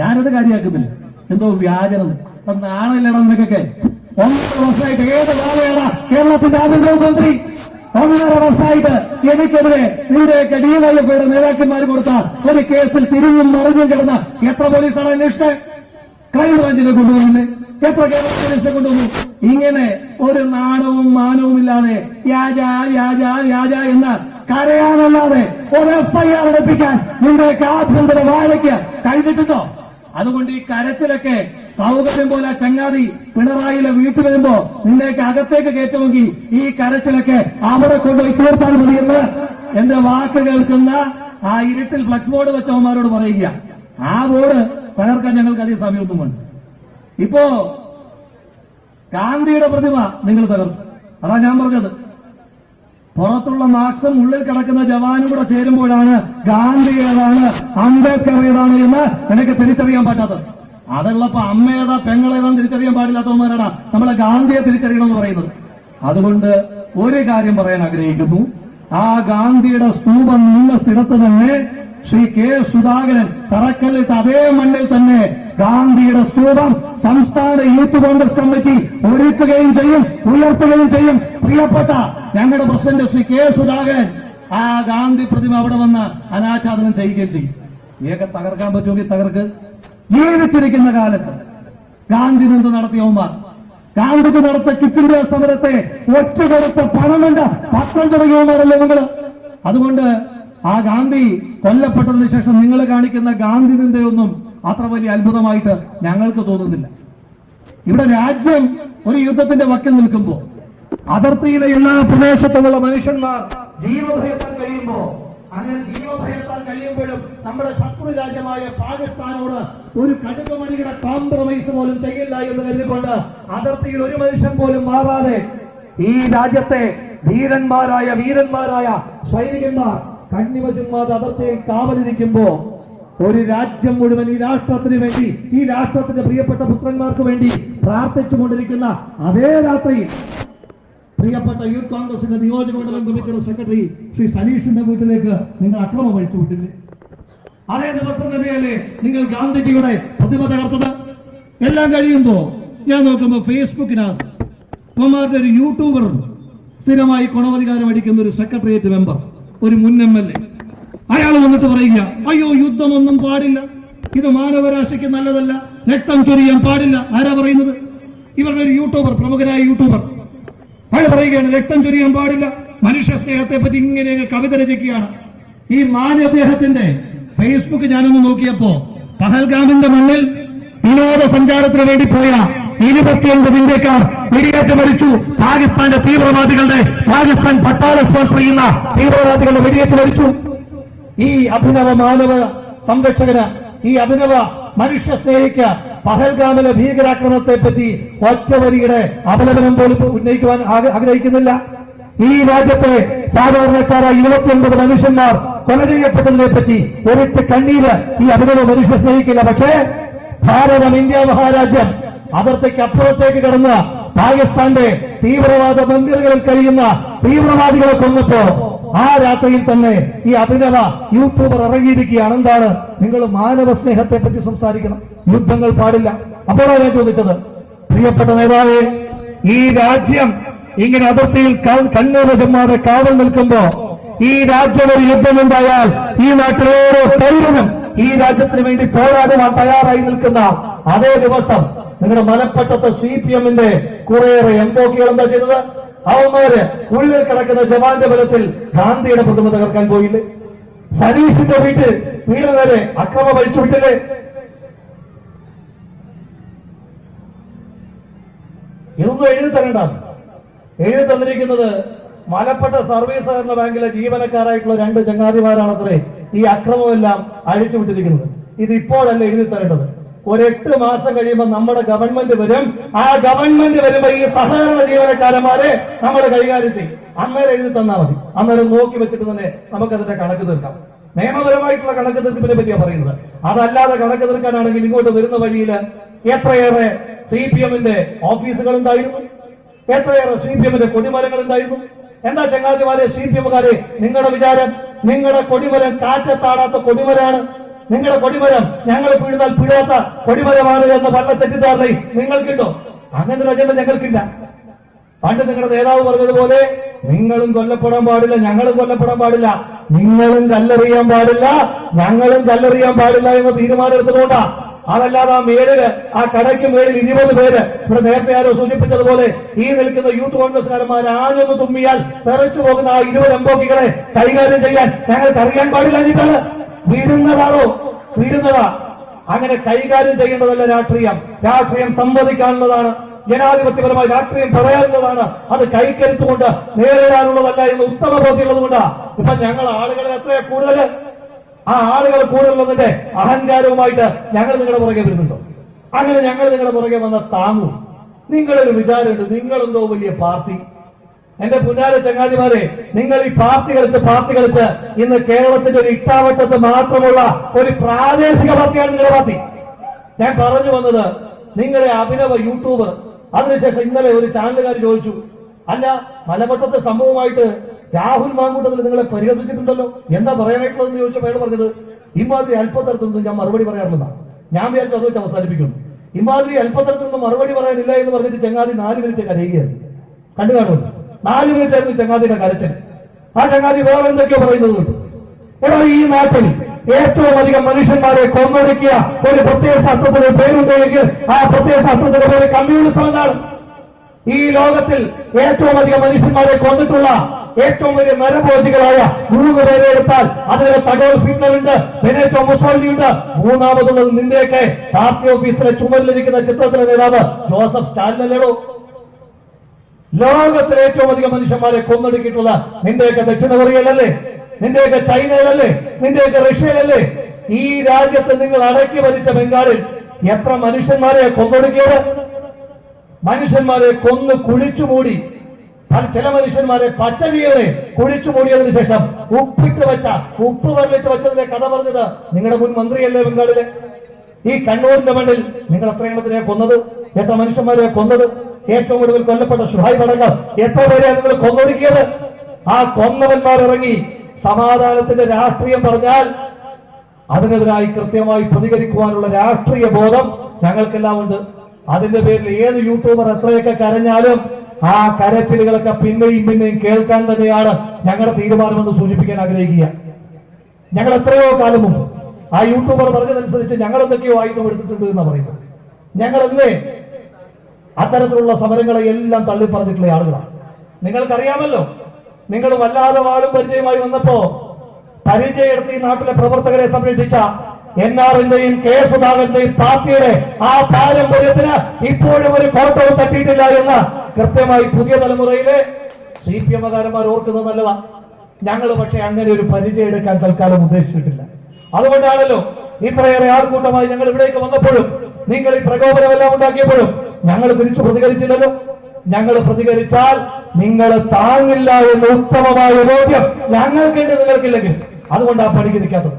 ഞാനത് കാര്യമാക്കുന്നില്ല. എന്തോ വ്യാജനം. അത് നാണമില്ലടാ നിനക്കൊക്കെ. ഒന്നര വർഷമായിട്ട് ഏത് നാളെയാണ് കേരളത്തിന്റെ ആഭ്യന്തരമന്ത്രി ഒന്നര വർഷമായിട്ട് എനിക്കെതിരെ ഇവിടെയൊക്കെ ഡിവൈഎഫ്ഐയുടെ നേതാക്കന്മാർ കൊടുത്ത ഒരു കേസിൽ തിരിഞ്ഞും മറിഞ്ഞും കിടന്ന എത്ര പോലീസാണ് അന്വേഷിച്ചത് ക്രൈംബ്രാഞ്ചിനെ കൊണ്ടുവന്നില്ലേ? എത്ര കേരള പോലീസിനെ കൊണ്ടുവന്നു? ഇങ്ങനെ ഒരു നാണവും മാനവും ഇല്ലാതെ വ്യാജ വ്യാജ വ്യാജ എന്ന് കരയാനല്ലാതെ ഒരു എഫ്ഐആർ അടുപ്പിക്കാൻ നിങ്ങളുടെ ആഭ്യന്തര വാഴയ്ക്ക് കഴിഞ്ഞിട്ടുണ്ടോ? അതുകൊണ്ട് ഈ കരച്ചിലൊക്കെ സൗകര്യം പോലെ ചങ്ങാതി പിണറായിലെ വീട്ടിൽ വരുമ്പോ നിന്നെയൊക്കെ അകത്തേക്ക് കയറ്റുമെങ്കിൽ ഈ കരച്ചിലൊക്കെ അവിടെ കൊണ്ടുപോയി തീർത്താൽ മതിയെന്ന് എന്റെ വാക്ക് കേൾക്കുന്ന ആ ഇരുട്ടിൽ ഫ്ലക്സ് ബോർഡ് വെച്ചവന്മാരോട് പറയുക. ആ ബോർഡ് തകർക്കാൻ ഞങ്ങൾക്ക് അധികം സമയമൊന്നുമുണ്ട് ഇപ്പോ ഗാന്ധിയുടെ പ്രതിമ നിങ്ങൾ തകർത്തു അതാ ഞാൻ പറഞ്ഞത്. പുറത്തുള്ള മാർക്സും ഉള്ളിൽ കിടക്കുന്ന ജവാനും കൂടെ ചേരുമ്പോഴാണ് ഗാന്ധി ഏതാണ് അംബേദ്കർ ഏതാണ് എന്ന് എനിക്ക് തിരിച്ചറിയാൻ പറ്റാത്തത്. അതുള്ളപ്പോ അമ്മ ഏതാ പെങ്ങളേതാന്ന് തിരിച്ചറിയാൻ പാടില്ലാത്തവന്മാരാണ് നമ്മളെ ഗാന്ധിയെ തിരിച്ചറിയണം എന്ന് പറയുന്നത്. അതുകൊണ്ട് ഒരു കാര്യം പറയാൻ ആഗ്രഹിക്കുന്നു. ആ ഗാന്ധിയുടെ സ്തൂപം നിന്ന സ്ഥിരത്ത് തന്നെ ശ്രീ കെ സുധാകരൻ തറക്കല്ലിട്ട് അതേ മണ്ണിൽ തന്നെ ഗാന്ധിയുടെ സ്തൂപം സംസ്ഥാന യൂത്ത് കോൺഗ്രസ് കമ്മിറ്റി ഒരുക്കുകയും ചെയ്യും ഉയർത്തുകയും ചെയ്യും. പ്രിയപ്പെട്ട ഞങ്ങളുടെ പ്രസിഡന്റ് ശ്രീ കെ സുധാകരൻ ആ ഗാന്ധി പ്രതിമ അവിടെ വന്ന് അനാച്ഛാദനം ചെയ്യുകയും ചെയ്യും. ഇതൊക്കെ തകർക്കാൻ പറ്റുമെങ്കിൽ തകർക്ക്. ജീവിച്ചിരിക്കുന്ന കാലത്ത് ഗാന്ധി നിന്ന് നടത്തിയവന്മാർ ഗാന്ധിജി നടത്തിയ ക്വിറ്റ് ഇന്ത്യ സമരത്തെ ഒറ്റ കൊടുത്ത പണമെന്റെ പത്രം തുടങ്ങിയവന്മാരല്ലേ നിങ്ങൾ? അതുകൊണ്ട് ആ ഗാന്ധി കൊല്ലപ്പെട്ടതിന് ശേഷം നിങ്ങൾ കാണിക്കുന്ന ഗാന്ധി നിന്ദയൊന്നും അത്ര വലിയ അത്ഭുതമായിട്ട് ഞങ്ങൾക്ക് തോന്നുന്നില്ല. ഇവിടെ രാജ്യം ഒരു യുദ്ധത്തിന്റെ വക്കിൽ നിൽക്കുമ്പോൾ അതിർത്തിയിലെ എല്ലാ പ്രദേശത്തുമുള്ള മനുഷ്യന്മാർ ജീവഭയത്താൽ കഴിയുമ്പോൾ അങ്ങനെ ജീവഭയത്താൽ കഴിയുമ്പോഴും നമ്മുടെ ശത്രു രാജ്യമായ പാകിസ്ഥാനോട് ഒരു കടുകുമണിയുടെ കോംപ്രമൈസ് പോലും ചെയ്യില്ല എന്ന് കരുതിക്കൊണ്ട് അതിർത്തിയിൽ ഒരു മനുഷ്യൻ പോലും മാറാതെ ഈ രാജ്യത്തെ ധീരന്മാരായ വീരന്മാരായ സൈനികന്മാർ കണ്ണിമ ചുമ്മാതെ അതിർത്തിയിൽ കാവലിരിക്കുമ്പോ ഒരു രാജ്യം മുഴുവൻ ഈ രാഷ്ട്രത്തിന് വേണ്ടി ഈ രാഷ്ട്രത്തിന്റെ പ്രിയപ്പെട്ട പുത്രന്മാർക്ക് വേണ്ടി പ്രാർത്ഥിച്ചു കൊണ്ടിരിക്കുന്ന അതേ രാത്രിയിൽ പ്രിയപ്പെട്ട യൂത്ത് കോൺഗ്രസിന്റെ നിയോജക മണ്ഡലം കമ്മിറ്റിയുടെ സെക്രട്ടറി ശ്രീ സനീഷിന്റെ വീട്ടിലേക്ക് നിങ്ങൾ അക്രമം അഴിച്ചു വിട്ടില്ലേ അതേ ദിവസം തന്നെയല്ലേ നിങ്ങൾ ഗാന്ധിജിയുടെ പ്രതിമ തകർത്തത്? എല്ലാം കഴിയുമ്പോ ഞാൻ നോക്കുമ്പോ ഫേസ്ബുക്കിനകത്ത് കുമാറിന്റെ ഒരു യൂട്യൂബർ സ്ഥിരമായി കുണവധികാരം അടിക്കുന്ന ഒരു സെക്രട്ടേറിയറ്റ് മെമ്പർ ഒരു മുൻ എം എൽ എ. അയാൾ വന്നിട്ട് പറയുക അയ്യോ യുദ്ധമൊന്നും പാടില്ല. ഇത് മാനവരാശിക്ക് നല്ലതല്ല. രക്തം ചൊരിയാൻ പാടില്ല. ആരാ പറയുന്നത്? ഇവരുടെ ഒരു യൂട്യൂബർ പ്രമുഖനായ യൂട്യൂബർ. അയാൾ പറയുകയാണ് രക്തം ചൊരിയാൻ പാടില്ല. മനുഷ്യ സ്നേഹത്തെ പറ്റി ഇങ്ങനെ കവിത രചിക്കുകയാണ്. ഈ മാന്യ അദ്ദേഹത്തിന്റെ ഫേസ്ബുക്ക് ഞാനൊന്ന് നോക്കിയപ്പോ പഹൽഗാമിന്റെ മണ്ണിൽ വിനോദസഞ്ചാരത്തിന് വേണ്ടി പോയ ഇരുപത്തിയൊൻപത് ഇന്ത്യക്കാർ വെടിയേറ്റ് മരിച്ചു. പാകിസ്ഥാന്റെ തീവ്രവാദികളുടെ പാകിസ്ഥാൻ പട്ടാള സ്പോൺസർ ചെയ്യുന്ന തീവ്രവാദികളുടെ വെടിയേറ്റ് മരിച്ചു. ഈ അഭിനവ മാനവ സംരക്ഷകന് ഈ അഭിനവ മനുഷ്യ സ്നേഹിക്ക് പഹൽഗാമിലെ ഭീകരാക്രമണത്തെ പറ്റി ഒറ്റവരിയുടെ അപലപനം പോലും ഉന്നയിക്കുവാൻ ആഗ്രഹിക്കുന്നില്ല. ഈ രാജ്യത്തെ സാധാരണക്കാരായ ഇരുപത്തിയൊൻപത് മനുഷ്യന്മാർ കൊല ചെയ്യപ്പെട്ടതിനെ പറ്റി ഒരിട്ട് കണ്ണീര് ഈ അഭിനവ മനുഷ്യ സ്നേഹിക്കില്ല. പക്ഷേ ഭാരതം ഇന്ത്യ മഹാരാജ്യം അതിർത്തിക്ക് അപ്പുറത്തേക്ക് കടന്ന് പാകിസ്ഥാന്റെ തീവ്രവാദ മന്ദിരങ്ങളിൽ കഴിയുന്ന തീവ്രവാദികളെ കൊന്നപ്പോ ആ രാത്രിയിൽ തന്നെ ഈ അഭിനവ യൂട്യൂബർ ഇറങ്ങിയിരിക്കുകയാണ്. എന്താണ്? നിങ്ങൾ മാനവ സ്നേഹത്തെ പറ്റി സംസാരിക്കണം. യുദ്ധങ്ങൾ പാടില്ല. അപ്പോഴാണ് ഞാൻ ചോദിച്ചത്? പ്രിയപ്പെട്ട നേതാവേ ഈ രാജ്യം ഇങ്ങനെ അതിർത്തിയിൽ കണ്ണൂർ ചെമ്മാതെ കാവൽ നിൽക്കുമ്പോ ഈ രാജ്യം ഒരു യുദ്ധമുണ്ടായാൽ ഈ നാട്ടിലെ ഓരോ പൗരനും ഈ രാജ്യത്തിന് വേണ്ടി പോരാടുവാൻ തയ്യാറായി നിൽക്കുന്ന അതേ ദിവസം നിങ്ങളുടെ മലപ്പെട്ടത്തെ സി പി എമ്മിന്റെ കുറേയേറെ എംപോക്കികൾ എന്താ ചെയ്തത്? അവന്മാര് ഉള്ളിൽ കിടക്കുന്ന ജവാന്റെ ബലത്തിൽ ഗാന്ധിയുടെ പ്രതിമ തകർക്കാൻ പോയില്ലേ? സനീഷിന്റെ വീട്ടിൽ വീട് നേരെ അക്രമം അഴിച്ചുവിട്ടില്ലേ ഇതൊന്നും എഴുതി തരണ്ട. എഴുതി തന്നിരിക്കുന്നത് മലപ്പെട്ട സർവീസ് സഹകരണ ബാങ്കിലെ ജീവനക്കാരായിട്ടുള്ള രണ്ട് ചങ്ങാതിമാരാണത്രേ ഈ അക്രമമെല്ലാം അഴിച്ചുവിട്ടിരിക്കുന്നത്. ഇത് ഇപ്പോഴല്ല എഴുതി തരേണ്ടത്. ഒരു എട്ട് മാസം കഴിയുമ്പോൾ നമ്മുടെ ഗവൺമെന്റ് വരും. ആ ഗവൺമെന്റ് വരുമ്പോ ഈ സഹകരണ ജീവനക്കാരന്മാരെ നമ്മൾ കൈകാര്യം ചെയ്യും. അന്നേരം എഴുതി തന്നാൽ മതി. അന്നേരം നോക്കി വെച്ചിട്ട് തന്നെ നമുക്ക് അതിന്റെ കണക്ക് തീർക്കാം. നിയമപരമായിട്ടുള്ള കണക്ക് തീർപ്പിനെ പറ്റിയാ പറയുന്നത്. അതല്ലാതെ കണക്ക് തീർക്കാനാണെങ്കിൽ ഇങ്ങോട്ട് വരുന്ന വഴിയിൽ എത്രയേറെ സി പി എമ്മിന്റെ ഓഫീസുകൾ ഉണ്ടായിരുന്നു? എത്രയേറെ സി പി എമ്മിന്റെ കൊടിമരങ്ങൾ ഉണ്ടായിരുന്നു? എന്താ ചങ്ങാതിമാരെ സി പി എമ്മുകാരെ നിങ്ങളുടെ വിചാരം? നിങ്ങളുടെ കൊടിമരം കാറ്റത്താടാത്ത കൊടിമരാണ്. നിങ്ങളുടെ കൊടിമരം ഞങ്ങൾ പിഴുതാൽ പിഴാത്ത കൊടിമരമാണ് എന്ന പറഞ്ഞ തെറ്റിദ്ധാരണയും നിങ്ങൾക്കുണ്ടോ? അങ്ങനെ ഒരു അജണ്ട ഞങ്ങൾക്കില്ല. പണ്ട് നിങ്ങളുടെ നേതാവ് പറഞ്ഞതുപോലെ നിങ്ങളും കൊല്ലപ്പെടാൻ പാടില്ല ഞങ്ങളും കൊല്ലപ്പെടാൻ പാടില്ല. നിങ്ങളും കല്ലെറിയാൻ പാടില്ല ഞങ്ങളും കല്ലെറിയാൻ പാടില്ല എന്ന് തീരുമാനം എടുത്തതുകൊണ്ടാ. അതല്ലാതെ ആ മേളിൽ ആ കടയ്ക്ക് മേളിൽ ഇരുപത് പേര് ഇവിടെ നേരത്തെ ആരോ സൂചിപ്പിച്ചതുപോലെ ഈ നിൽക്കുന്ന യൂത്ത് കോൺഗ്രസ്സുകാരന്മാർ ആരൊന്ന് തുമ്മിയാൽ തെറച്ചു പോകുന്ന ആ ഇരുപത് എംബോക്കികളെ കൈകാര്യം ചെയ്യാൻ ഞങ്ങൾക്ക് അറിയാൻ പാടില്ല എന്നിട്ടാണ് വീടുന്നതാണോ? വീടുന്നതാ. അങ്ങനെ കൈകാര്യം ചെയ്യേണ്ടതല്ല രാഷ്ട്രീയം. രാഷ്ട്രീയം സംവദിക്കാനുള്ളതാണ് ജനാധിപത്യപരമായി രാഷ്ട്രീയം പറയാനുള്ളതാണ്. അത് കൈക്കരുത്തുകൊണ്ട് നേരിടാനുള്ളതല്ല എന്ന് ഉത്തമ ബോധ്യമുള്ളത് കൊണ്ടാ ഇപ്പൊ ഞങ്ങൾ ആളുകളെ എത്രയാ കൂടുതൽ ആ ആളുകൾ കൂടുതലുള്ളതിന്റെ അഹങ്കാരവുമായിട്ട് ഞങ്ങൾ നിങ്ങളുടെ പുറകെ വരുന്നുണ്ടോ? അങ്ങനെ ഞങ്ങൾ നിങ്ങളുടെ പുറകെ വന്ന താങ്ങും. നിങ്ങളൊരു വിചാരമുണ്ട് നിങ്ങളെന്തോ വലിയ പാർട്ടി. എന്റെ പുന്നാര ചങ്ങാതിമാരെ നിങ്ങൾ ഈ പാർട്ടി കളിച്ച് പാർട്ടി കളിച്ച് ഇന്ന് കേരളത്തിന്റെ ഒരു ഇട്ടാവട്ടത്ത് മാത്രമുള്ള ഒരു പ്രാദേശിക പാർട്ടിയാണ് നിങ്ങളുടെ പാർട്ടി. ഞാൻ പറഞ്ഞു വന്നത് നിങ്ങളുടെ അഭിനവ യൂട്യൂബർ അതിനുശേഷം ഇന്നലെ ഒരു ചാനലുകാർ ചോദിച്ചു അല്ല മലമട്ടത്തെ സംഭവമായിട്ട് രാഹുൽ മാങ്കൂട്ടത്തിൽ നിങ്ങളെ പരിഹസിച്ചിട്ടുണ്ടല്ലോ? എന്താ പറയാനായിട്ടുള്ളതെന്ന് ചോദിച്ചപ്പോൾ അയാൾ പറഞ്ഞത് ഇമാതിരി അല്പത്തരത്തൊന്നും ഞാൻ മറുപടി പറയാറില്ല ഞാൻ വിചാരിച്ചു അത് വെച്ച് അവസാനിപ്പിക്കുന്നു. ഇമാതിരി അല്പത്തരത്തിലൊന്നും മറുപടി പറയാനില്ല എന്ന് പറഞ്ഞിട്ട് ചങ്ങാതി നാല് മിനിറ്റ് കരയുകയായിരുന്നു. കണ്ടു കാണുമല്ലോ? നാല് മിനിറ്റ് ആയിരുന്നു ചങ്ങാതിയുടെ കരച്ചൻ ആ ചങ്ങാതി വേറെ എന്തൊക്കെയോ പറയുന്നതുണ്ട്. എടാ ഈ നാട്ടിൽ ഏറ്റവും അധികം മനുഷ്യന്മാരെ കൊന്നൊടുക്കിയ ഒരു പ്രത്യേക ശാസ്ത്രത്തിന്റെ പേരുണ്ടെങ്കിൽ ആ പ്രത്യേക ശാസ്ത്രത്തിന്റെ പേര് കമ്മ്യൂണിസം എന്നാണ്. ഈ ലോകത്തിൽ ഏറ്റവും അധികം മനുഷ്യന്മാരെ കൊന്നിട്ടുള്ള ഏറ്റവും വലിയ നരഭോജികളായ മൂന്ന് പേരെ എടുത്താൽ അതിലെ തടോൾ ഹിറ്റ്ലർ ഉണ്ട് ബെനേറ്റോ ഉണ്ട് മൂന്നാമതുള്ളത് നിന്റെയൊക്കെ പാർട്ടി ഓഫീസിലെ ചുമരിലിരിക്കുന്ന ചിത്രത്തിലെ നേതാവ് ജോസഫ് സ്റ്റാലിൻ അല്ലേടോ ലോകത്തിലെ ഏറ്റവും അധികം മനുഷ്യന്മാരെ കൊന്നൊടുക്കിയിട്ടുള്ള നിന്റെയൊക്കെ ദക്ഷിണ കൊറിയയിലല്ലേ? നിന്റെയൊക്കെ ചൈനയിലല്ലേ? നിന്റെയൊക്കെ റഷ്യയിലല്ലേ? ഈ രാജ്യത്ത് നിങ്ങൾ അടക്കി ഭരിച്ച ബംഗാളിൽ എത്ര മനുഷ്യന്മാരെ കൊന്നൊടുക്കിയത്? മനുഷ്യന്മാരെ കൊന്ന് കുഴിച്ചു മൂടി ചില മനുഷ്യന്മാരെ പച്ചജീവനെ കുഴിച്ചു മൂടിയതിനു ശേഷം ഉപ്പിട്ട് വെച്ച ഉപ്പ് പറഞ്ഞിട്ട് വെച്ചതിന്റെ കഥ പറഞ്ഞത് നിങ്ങളുടെ മുൻ മന്ത്രിയല്ലേ ബംഗാളിലെ? ഈ കണ്ണൂരിന്റെ മണ്ണിൽ നിങ്ങൾ എത്ര എണ്ണത്തിനെ കൊന്നത്? എത്ര മനുഷ്യന്മാരെ കൊന്നത്? ഏറ്റവും കൂടുതൽ കൊല്ലപ്പെട്ട ഷുഹൈബ് അടക്കം എത്ര പേരെ നിങ്ങൾ കൊന്നൊടുക്കിയത്? ആ കൊന്നവന്മാർ ഇറങ്ങി സമാധാനത്തിന്റെ രാഷ്ട്രീയം പറഞ്ഞാൽ അതിനെതിരായി കൃത്യമായി പ്രതികരിക്കുവാനുള്ള രാഷ്ട്രീയ ബോധം ഞങ്ങൾക്കെല്ലാം ഉണ്ട്. അതിന്റെ പേരിൽ ഏത് യൂട്യൂബർ എത്രയൊക്കെ കരഞ്ഞാലും ആ കരച്ചിലുകളൊക്കെ പിന്നെയും പിന്നെയും കേൾക്കാൻ തന്നെയാണ് ഞങ്ങളുടെ തീരുമാനമെന്ന് സൂചിപ്പിക്കാൻ ആഗ്രഹിക്കുക. ഞങ്ങൾ എത്രയോ കാലം മുമ്പ് ആ യൂട്യൂബർ പറഞ്ഞതനുസരിച്ച് ഞങ്ങൾ എന്തൊക്കെയോ ആയുധം എടുത്തിട്ടുണ്ട് എന്നാണ് പറയുന്നത്. ഞങ്ങൾ എന്നേ അത്തരത്തിലുള്ള സമരങ്ങളെ എല്ലാം തള്ളിപ്പറഞ്ഞിട്ടുള്ള ആളുകളാണ്. നിങ്ങൾക്കറിയാമല്ലോ നിങ്ങൾ വല്ലാതെ വാളും പരിചയമായി വന്നപ്പോ പരിചയപ്പെടുത്തി നാട്ടിലെ പ്രവർത്തകരെ സംരക്ഷിച്ച എൻ ആറിന്റെയും കെ സുധാകരന്റെയും പാർട്ടിയുടെ ആ പാരമ്പര്യത്തിന് ഇപ്പോഴും ഒരു കോട്ടവും തട്ടിയിട്ടില്ല എന്ന് കൃത്യമായി പുതിയ തലമുറയിലെ സി പി എമ്മുകാരന്മാർ ഓർക്കുന്നത് നല്ലതാ. ഞങ്ങൾ പക്ഷെ അങ്ങനെ ഒരു പരിചയം എടുക്കാൻ തൽക്കാലം ഉദ്ദേശിച്ചിട്ടില്ല. അതുകൊണ്ടാണല്ലോ ഇത്രയേറെ ആൾക്കൂട്ടമായി ഞങ്ങൾ ഇവിടേക്ക് വന്നപ്പോഴും നിങ്ങൾ ഈ പ്രകോപനമെല്ലാം ഉണ്ടാക്കിയപ്പോഴും ഞങ്ങൾ തിരിച്ചു പ്രതികരിച്ചില്ലല്ലോ. ഞങ്ങൾ പ്രതികരിച്ചാൽ നിങ്ങൾ താങ്ങില്ല എന്ന ഉത്തമമായ ബോധ്യം ഞങ്ങൾക്കുണ്ട് നിങ്ങൾക്കില്ലെങ്കിൽ. അതുകൊണ്ട് ആ പണിക്ക് നിൽക്കാത്തത്.